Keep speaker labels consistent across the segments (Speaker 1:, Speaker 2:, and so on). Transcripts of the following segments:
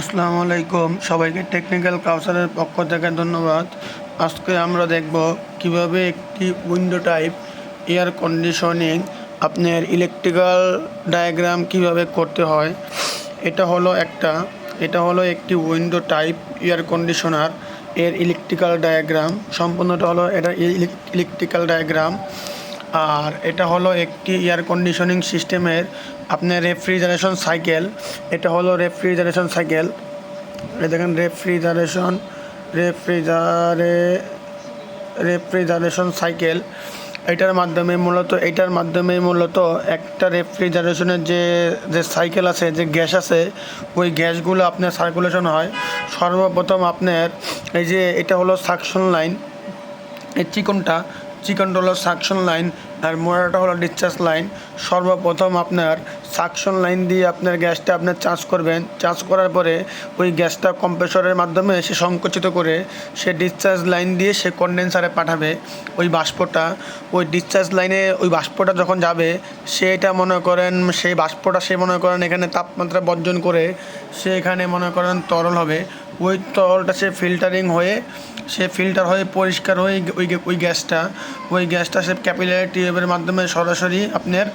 Speaker 1: আসসালামু আলাইকুম। সবাইকে টেকনিক্যাল কাউসারের পক্ষ থেকে ধন্যবাদ। আজকে আমরা দেখব কীভাবে একটি উইন্ডো টাইপ এয়ার কন্ডিশনিং আপনার ইলেকট্রিক্যাল ডায়াগ্রাম কীভাবে করতে হয়। এটা হলো একটা, এটা হলো একটি উইন্ডো টাইপ এয়ার কন্ডিশনার এর ইলেকট্রিক্যাল ডায়াগ্রাম সম্পূর্ণটা হলো এটা ইলেকট্রিক্যাল ডায়াগ্রাম আর এটা হলো একটি এয়ার কন্ডিশনিং সিস্টেমের আপনার রেফ্রিজারেশন সাইকেল এটা হলো রেফ্রিজারেশন সাইকেল দেখেন রেফ্রিজারেশন রেফ্রিজারে রেফ্রিজারেশন সাইকেল এটার মাধ্যমে মূলত, এটার মাধ্যমে মূলত একটা রেফ্রিজারেশনের যে যে সাইকেল আছে, যে গ্যাস আছে, ওই গ্যাসগুলো আপনার সার্কুলেশন হয়। সর্বপ্রথম আপনার এই যে, এটা হলো সাকশন লাইন এই চিকনটা চিকনটা ডলার সাকশন লাইন আর মোরাটা হলো ডিসচার্জ লাইন সর্বপ্রথম আপনার সাকশন লাইন দিয়ে আপনার গ্যাসটা আপনার চার্জ করবেন। চার্জ করার পরে ওই গ্যাসটা কম্প্রেসরের মাধ্যমে সে সংকুচিত করে সে ডিসচার্জ লাইন দিয়ে সে কন্ডেন্সারে পাঠাবে ওই বাষ্পটা। ওই ডিসচার্জ লাইনে ওই বাষ্পটা যখন যাবে, সে এটা মনে করেন, সেই বাষ্পটা সে মনে করেন এখানে তাপমাত্রা বর্জন করে সে এখানে মনে করেন তরল হবে। ওই তরলটা সে ফিল্টারিং হয়ে, সে ফিল্টার হয়ে পরিষ্কার হয়ে ওই ওই গ্যাসটা ওই গ্যাসটা সে ক্যাপিলারি টিউবের মাধ্যমে সরাসরি আপনার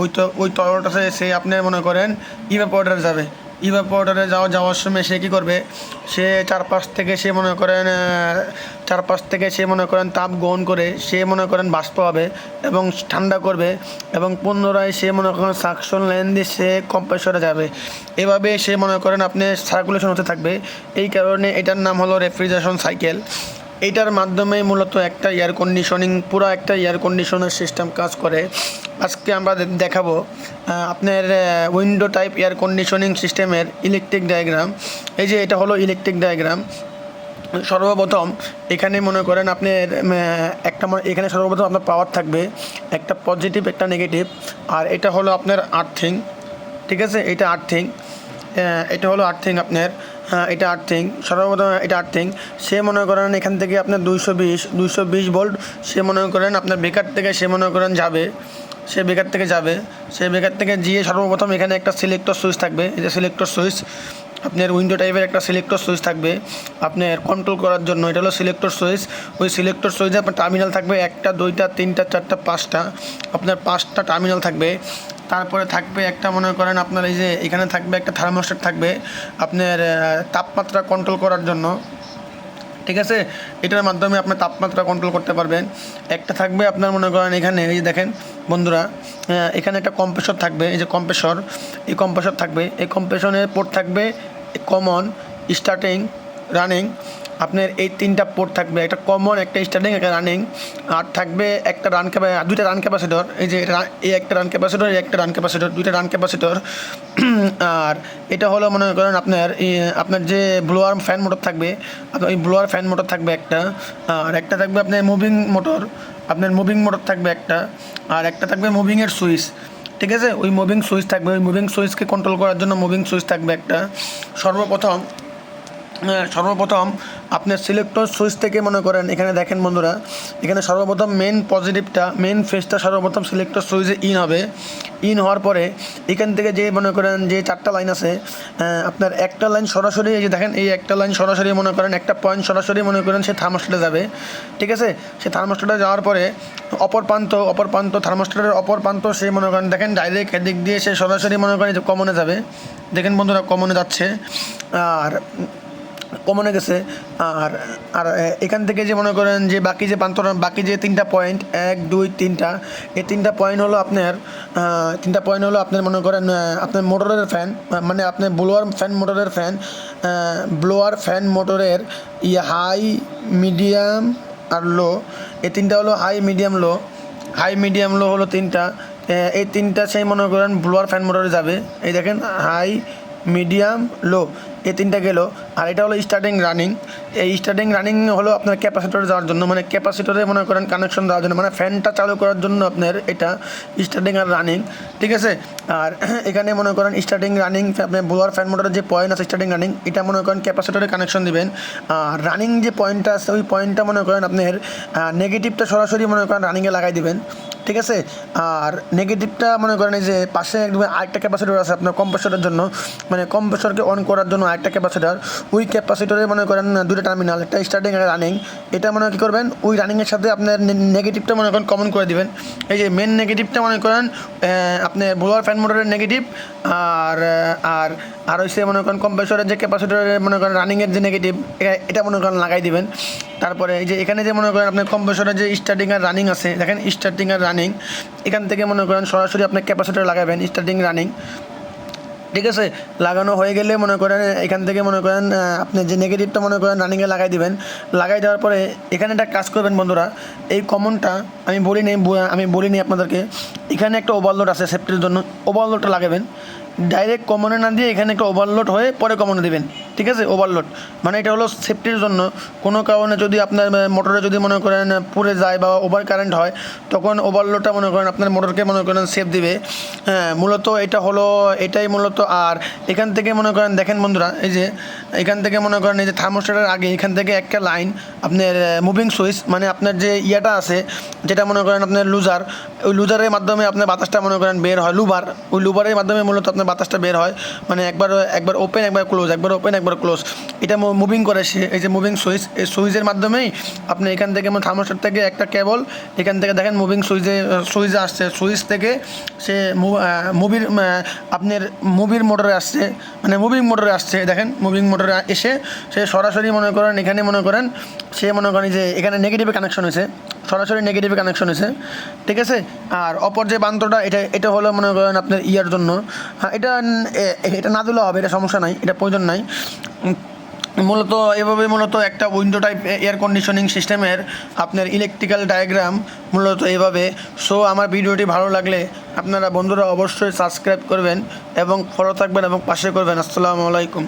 Speaker 1: ওই তো, ওই তরলটা সে সে আপনার মনে করেন ইভাপোরেটারে যাবে। ইভাপোরেটারে যাওয়া যাওয়ার সময় সে কী করবে? সে চারপাশ থেকে সে মনে করেন চারপাশ থেকে সে মনে করেন তাপ গ্রহণ করে সে মনে করেন বাষ্প হবে এবং ঠান্ডা করবে এবং পুনরায় সে মনে করেন সাকশন লাইন দিয়ে সে কম্প্রেসরে যাবে। এভাবে সে মনে করেন আপনি সার্কুলেশন হতে থাকবে। এই কারণে এটার নাম হলো রেফ্রিজারেশন সাইকেল এইটার মাধ্যমে মূলত একটা এয়ার কন্ডিশনিং পুরো একটা এয়ার কন্ডিশনার সিস্টেম কাজ করে। আজকে আমরা দেখাবো আপনার উইন্ডো টাইপ এয়ার কন্ডিশনিং সিস্টেমের ইলেকট্রিক ডায়াগ্রাম এই যে এটা হলো ইলেকট্রিক ডায়াগ্রাম সর্বপ্রথম এখানে মনে করেন আপনি একটা এখানে সর্বপ্রথম আপনার পাওয়ার থাকবে, একটা পজিটিভ একটা নেগেটিভ আর এটা হলো আপনার আর্থিং ঠিক আছে? এটা আর্থিং এটা হলো আর্থিং আপনার। এটা আর্থিং সর্বপ্রথম এটা আর্থিং সে মনে করেন এখান থেকে আপনার দুইশো বিশ দুইশো বিশ ভোল্ট সে মনে করেন আপনার বেকার থেকে সে মনে করেন যাবে। সে বেকার থেকে যাবে। সে বেকার থেকে গিয়ে সর্বপ্রথম এখানে একটা সিলেক্টর সুইচ থাকবে। যে সিলেক্টর সুইচ আপনার উইন্ডো টাইপের একটা সিলেক্টর সুইচ থাকবে। আপনার কন্ট্রোল করার জন্য এটা হলো সিলেক্টর সুইচ ওই সিলেক্টর সুইচে আপনার টার্মিনাল থাকবে একটা, দুইটা, তিনটা, চারটা, পাঁচটা। আপনার পাঁচটা টার্মিনাল থাকবে। তারপরে থাকবে একটা মনে করেন আপনার এই যে এখানে থাকবে একটা থার্মোস্ট্যাট থাকবে আপনার তাপমাত্রা কন্ট্রোল করার জন্য। ঠিক আছে? এটার মাধ্যমে আপনি তাপমাত্রা কন্ট্রোল করতে পারবেন। একটা থাকবে আপনার মনে করেন এখানে, এই যে দেখেন বন্ধুরা এখানে একটা কম্প্রেসর থাকবে, এই যে কম্প্রেসর এই কম্প্রেসর থাকবে। এই কম্প্রেশনের পোর্ট থাকবে কমন স্টার্টিং রানিং আপনার এই তিনটা পোর্ট থাকবে একটা কমন একটা স্টার্টিং একটা রানিং আর থাকবে একটা রান ক্যাপা দুইটা রান ক্যাপাসিটর এই যে এই একটা রান ক্যাপাসিটর এই একটা রান ক্যাপাসিটর দুইটা রান ক্যাপাসিটর আর এটা হলো মনে করেন আপনার আপনার যে ব্লোয়ার ফ্যান মোটর থাকবে আপনার ওই ব্লোয়ার ফ্যান মোটর থাকবে একটা আর একটা থাকবে আপনার মুভিং মোটর আপনার মুভিং মোটর থাকবে একটা আর একটা থাকবে মুভিংয়ের সুইচ ঠিক আছে? ওই মুভিং সুইচ থাকবে ওই মুভিং সুইচকে কন্ট্রোল করার জন্য মুভিং সুইচ থাকবে একটা। সর্বপ্রথম হ্যাঁ, সর্বপ্রথম আপনার সিলেক্টর সুইচ থেকে মনে করেন, এখানে দেখেন বন্ধুরা, এখানে সর্বপ্রথম মেন পজিটিভটা মেন ফেসটা সর্বপ্রথম সিলেক্টর সুইচে ইন হবে। ইন হওয়ার পরে, এখান থেকে যে মনে করেন যে চারটা লাইন আছে আপনার একটা লাইন সরাসরি, এই যে দেখেন, এই একটা লাইন সরাসরি মনে করেন, একটা পয়েন্ট সরাসরি মনে করেন সে থার্মোস্টেটে যাবে। ঠিক আছে? সে থার্মোস্টেটে যাওয়ার পরে, অপর প্রান্ত অপর প্রান্ত থার্মোস্টেটের অপর প্রান্ত সে মনে করেন, দেখেন ডাইরেক্ট এদিক দিয়ে সে সরাসরি মনে করেন যে কমনে যাবে। দেখেন বন্ধুরা কমনে যাচ্ছে। আর কমনে গেছে। আর আর এখান থেকে যে মনে করেন যে বাকি যে প্রান্ত বাকি যে তিনটা পয়েন্ট এক, দুই, তিনটা, এই তিনটা পয়েন্ট হলো আপনার তিনটা পয়েন্ট হলো আপনার মনে করেন আপনার মোটরের ফ্যান মানে আপনার ব্লোয়ার ফ্যান মোটরের ফ্যান ব্লোয়ার ফ্যান মোটরের ইয়ে হাই মিডিয়াম আর লো এই তিনটা হলো high medium low high medium low হলো তিনটা এই তিনটা সেই মনে করেন ব্লোয়ার ফ্যান মোটরে যাবে। এই দেখেন হাই মিডিয়াম লো এই তিনটা গেল। আর এটা হলো স্টার্টিং রানিং এই স্টার্টিং রানিং হলো আপনার ক্যাপাসিটরে যাওয়ার জন্য। মানে ক্যাপাসিটরে মনে করেন কানেকশন দেওয়ার জন্য। মানে ফ্যানটা চালু করার জন্য আপনার এটা স্টার্টিং আর রানিং ঠিক আছে? আর এখানে মনে করেন স্টার্টিং রানিং আপনার ব্লোয়ার ফ্যান মোটরের যে পয়েন্ট আছে স্টার্টিং রানিং এটা মনে করেন ক্যাপাসিটরে কানেকশন দিবেন। আর রানিং যে পয়েন্টটা আছে, ওই পয়েন্টটা মনে করেন আপনার নেগেটিভটা সরাসরি মনে করেন রানিংয়ে লাগাই দিবেন। ঠিক আছে? আর নেগেটিভটা মনে করেন এই যে পাশে একদম আরেকটা ক্যাপাসিটর আছে আপনার কম্প্রেসরের জন্য। মানে কম্প্রেসরকে অন করার জন্য আরেকটা ক্যাপাসিটর ওই ক্যাপাসিটরে মনে করেন দুটো টার্মিনাল একটা স্টার্টিং একটা রানিং এটা মনে কী করবেন? ওই রানিংয়ের সাথে আপনার নেগেটিভটা মনে করেন কমন করে দেবেন। এই যে মেন নেগেটিভটা মনে করেন আপনি বোলার ফ্যান মোটরের নেগেটিভ আর আর আর হচ্ছে মনে করেন কম্প্রেসরের যে ক্যাপাসিটার মনে করেন রানিংয়ের যে নেগেটিভ এটা মনে করেন লাগাই দিবেন। তারপরে এই যে এখানে যে মনে করেন আপনার কম্প্রেসরের যে স্টার্টিং আর রানিং আছে, দেখেন স্টার্টিং আর রানিং এখান থেকে মনে করেন সরাসরি আপনার ক্যাপাসিটর লাগাবেন স্টার্টিং রানিং ঠিক আছে, লাগানো হয়ে গেলে মনে করেন, এখান থেকে মনে করেন আপনি যে নেগেটিভটা মনে করেন রানিংয়ে লাগাই দেবেন, লাগাই দেওয়ার পরে এখানে একটা কাজ করবেন বন্ধুরা, এই কমনটা আমি বলিনি নেই আমি বলি বলিনি আপনাদেরকে, এখানে একটা ওভারলোড আছে সেফটির জন্য ওভারলোডটা লাগাবেন ডাইরেক্ট কমনে না দিয়ে এখানে একটা ওভারলোড হয়ে পরে কমনে দিবেন। ঠিক আছে ওভারলোড মানে এটা হলো সেফটির জন্য। কোনো কারণে যদি আপনার মোটরে যদি মনে করেন পুড়ে যায় বা ওভার কারেন্ট হয়, তখন ওভারলোডটা মনে করেন, আপনার মোটরকে মনে করেন সেফ দিবে। হ্যাঁ মূলত এটা হলো, এটাই মূলত আর। এখান থেকে মনে করেন, দেখেন বন্ধুরা, এই যে, এখান থেকে মনে করেন, এই যে থার্মোস্টারের আগে, এখান থেকে একটা লাইন আপনার মুভিং সুইচ মানে আপনার যে ইয়েটা আছে, যেটা মনে করেন আপনার লুজার, ওই লুজারের মাধ্যমে আপনার বাতাসটা মনে করেন বের হয়, লুবার। ওই লুবারের মাধ্যমে মূলত আপনার বাতাসটা বের হয়। মানে একবার একবার ওপেন একবার ক্লোজ একবার ওপেন একবার ক্লোজ। এটা মুভিং করে সে এই যে মুভিং সুইচ, এই সুইচের মাধ্যমেই আপনি এখান থেকে থার্মোস্টার থেকে একটা কেবল এখান থেকে দেখেন মুভিং সুইচে সুইচে আসছে। সুইচ থেকে সে মুভির আপনার মুভির মোটরে আসছে। মানে মুভিং মোটরে আসছে, দেখেন মুভিং মোটরে এসে সে সরাসরি মনে করেন, এখানে মনে করেন, সে মনে করেন যে এখানে নেগেটিভে কানেকশন হয়েছে। সরাসরি নেগেটিভ কানেকশন হয়েছে। ঠিক আছে? আর অপর যে বান্তটা এটা এটা হলো মনে করেন আপনার ইয়ার জন্য। হ্যাঁ এটা এটা না দিলেও হবে, এটা সমস্যা নাই, এটা প্রয়োজন নাই। মূলত এভাবে মূলত একটা উইন্ডো টাইপ এয়ার কন্ডিশনিং সিস্টেমের আপনার ইলেকট্রিক্যাল ডায়াগ্রাম মূলত এইভাবে সো আমার ভিডিওটি ভালো লাগলে আপনারা বন্ধুরা অবশ্যই সাবস্ক্রাইব করবেন এবং ফলো থাকবেন এবং পাশে করবেন। আসসালামু আলাইকুম।